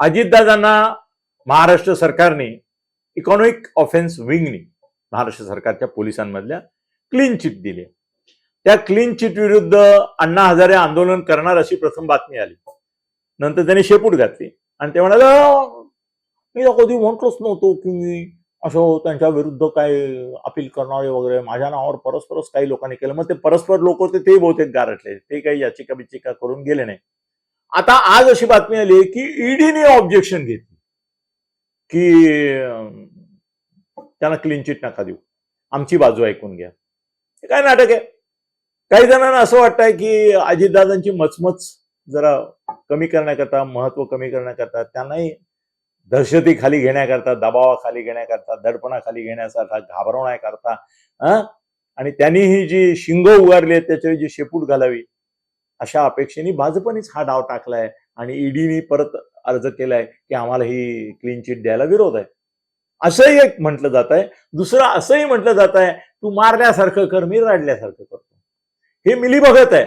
अजितदादांना महाराष्ट्र सरकारने economic offence विंगने Maharashtra सरकारच्या पोलिसांमधल्या clean chit दिली. त्या क्लीन चिट विरुद्ध अण्णा हजारे आंदोलन करणार अशी प्रथम बातमी आली. नंतर त्यांनी शेपूट घातली. आणि ते म्हणाले मी कधी म्हटलोच नव्हतो की मी असं त्यांच्या विरुद्ध काय अपील करणारे वगैरे. माझ्या नावावर परस्परच काही लोकांनी केलं. मग ते परस्पर लोक होते ते बहुतेक गारटले ते काही याचिका बिचिका करून गेले नाही. आता आज अशी बातमी आली की ईडीने ऑब्जेक्शन घेतली. की त्यांना क्लीन चिट नका देऊ. आमची बाजू ऐकून घ्या. काय नाटक आहे? काही जणांना असं वाटतंय की अजितदादांची मचमच जरा कमी करण्याकरता महत्त्व कमी करण्याकरता त्यांनाही दहशती खाली घेण्याकरता दबावाखाली घेण्याकरता दडपणाखाली घेण्यासाठी घाबरवण्याकरता आणि त्यांनी ही जी शिंग उगारली आहेत त्याच्यावर जी शेपूट घालावी अशा अपेक्षेने भाजपनेच हा डाव टाकलाय आणि ईडीने परत अर्ज केलाय की आम्हाला ही क्लीन चिट द्यायला विरोध आहे. असंही एक म्हटलं जात आहे दुसरं असंही म्हटलं जात आहे तू मारल्यासारखं कर मी रडल्यासारखं करतो. हे मिली बघत आहे.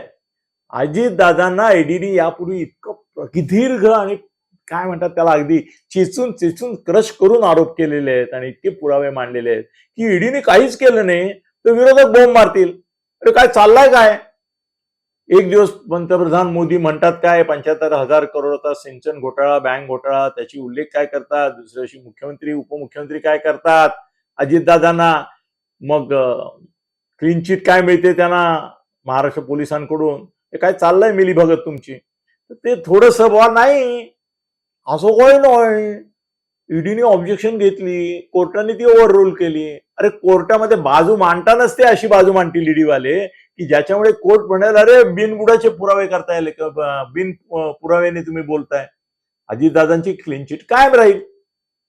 अजित दादांना ईडीने यापूर्वी इतकं प्रदीर्घ आणि काय म्हणतात त्याला अगदी चेचून चेचून क्रश करून आरोप केलेले आहेत आणि इतके पुरावे मांडलेले आहेत की ईडीने काहीच केलं नाही तर विरोधक बोंब मारतील. अरे काय चाललाय काय? एक दिवस पंतप्रधान मोदी म्हणतात काय पंच्याहत्तर हजार करोडचा सिंचन घोटाळा बँक घोटाळा त्याची उल्लेख काय करतात? दुसऱ्या दिवशी मुख्यमंत्री उपमुख्यमंत्री काय करतात? अजितदादांना मग क्लीन चिट काय मिळते त्यांना? महाराष्ट्र पोलिसांकडून. हे काय चाललंय मिली भगत तुमची? तर ते थोडस बा नाही असं काय नाही. ईडीने ऑब्जेक्शन घेतली कोर्टाने ती ओव्हर रूल केली. अरे कोर्टामध्ये बाजू मांडता नसते अशी बाजू मांडतील ईडीवाले. की ज्याच्यामुळे कोर्ट म्हणाल अरे बिनबुडाचे पुरावे करताय बिन पुराव्याने तुम्ही बोलताय. अजितदादांची क्लीन चिट कायम राहील.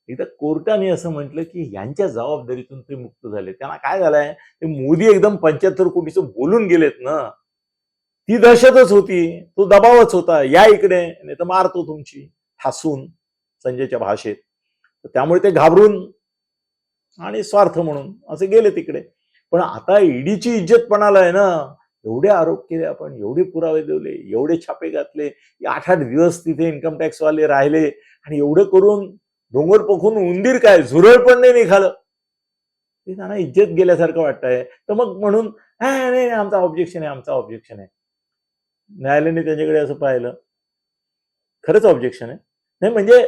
इथं कोर्टाने असं म्हटलं की यांच्या जबाबदारीतून ते मुक्त झाले. त्यांना काय झालंय? ते मोदी एकदम पंच्याहत्तर कोटीचं बोलून गेलेत ना. ती दहशतच होती. तो दबावच होता. या इकडे. नाही तर मारतो तुमची. हसून संजयच्या भाषेत. त्यामुळे ते घाबरून आणि स्वार्थ म्हणून असे गेले तिकडे पण आता ईडीची इज्जत पणाला आहे ना. एवढे आरोप केले आपण एवढे पुरावे देवले एवढे छापे घातले आठ आठ दिवस तिथे इन्कम टॅक्स वाले राहिले आणि एवढं करून डोंगर पोखून उंदीर काय झुरळ पण नाही निघालं. ते त्यांना इज्जत गेल्यासारखं वाटतंय. तर मग म्हणून नाही आमचा ऑब्जेक्शन आहे आमचा ऑब्जेक्शन आहे. न्यायालयाने त्यांच्याकडे असं पाहिलं. खरंच ऑब्जेक्शन आहे. नाही म्हणजे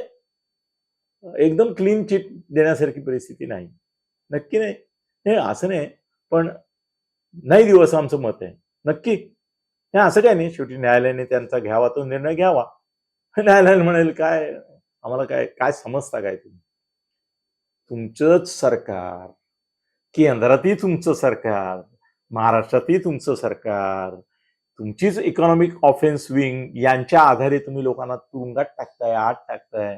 एकदम क्लीन चिट देण्यासारखी परिस्थिती नाही. नक्की नाही. नाही असं नाही. पण नाही दिवस आमचं मत आहे. नक्की. नाही असं काय नाही. शेवटी न्यायालयाने त्यांचा घ्यावा तो निर्णय घ्यावा. न्यायालयाने म्हणेल काय आम्हाला काय काय समजता काय तुम्ही? तुमचंच सरकार केंद्रातही तुमचं सरकार महाराष्ट्रातही तुमचं सरकार तुमचीच इकॉनॉमिक ऑफेन्स विंग यांच्या आधारे तुम्ही लोकांना तुरुंगात टाकताय आत टाकताय.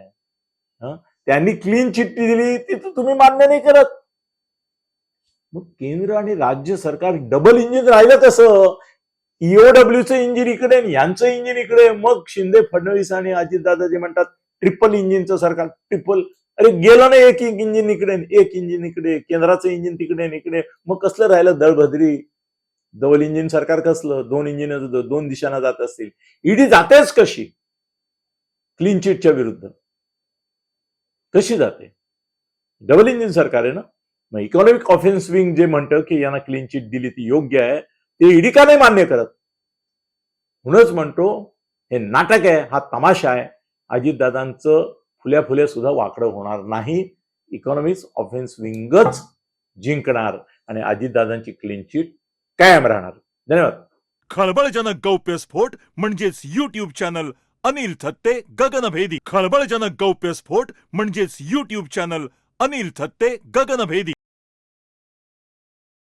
हं? त्यांनी क्लीन चिठ्ठी दिली ती तुम्ही मान्य नाही करत. मग केंद्र आणि राज्य सरकार डबल इंजिन राहिलं तसं. ईओडब्ल्यूचं इंजिन इकडे आणि यांचं इंजिन इकडे. मग शिंदे फडणवीस आणि अजितदादा जे म्हणतात ट्रिपल इंजिनचं सरकार ट्रिपल अरे गेलं ना एक एक इंजिन इकडे एक इंजिन इकडे. केंद्राचं इंजिन तिकडे इकडे. मग कसलं राहिलं दळभद्री? डबल इंजिन सरकार कसलं? दोन इंजिन दोन दिशांना जात असतील. ईडी जातेच कशी? क्लीन चिटच्या विरुद्ध. कशी जाते? डबल इंजिन सरकार आहे ना? मग इकॉनॉमिक ऑफेन्स विंग जे म्हणतं की यांना क्लीन चिट दिली ती योग्य आहे ते ईडी का नाही मान्य करत. म्हणूनच म्हणतो हे नाटक आहे हा तमाशा आहे. अजितदादांचं फुल्या फुल्या सुद्धा वाकडं होणार नाही. इकॉनॉमिक्स ऑफेन्स विंगच जिंकणार आणि अजितदादांची क्लीन चिट कायम राहणार. धन्यवाद. खळबळजनक गौप्यस्फोट म्हणजेच युट्यूब चॅनल अनिल थत्ते गगनभेदी खळबळजनक गौप्यस्फोट म्हणजेच युट्यूब चॅनल अनिल थत्ते गगनभेदी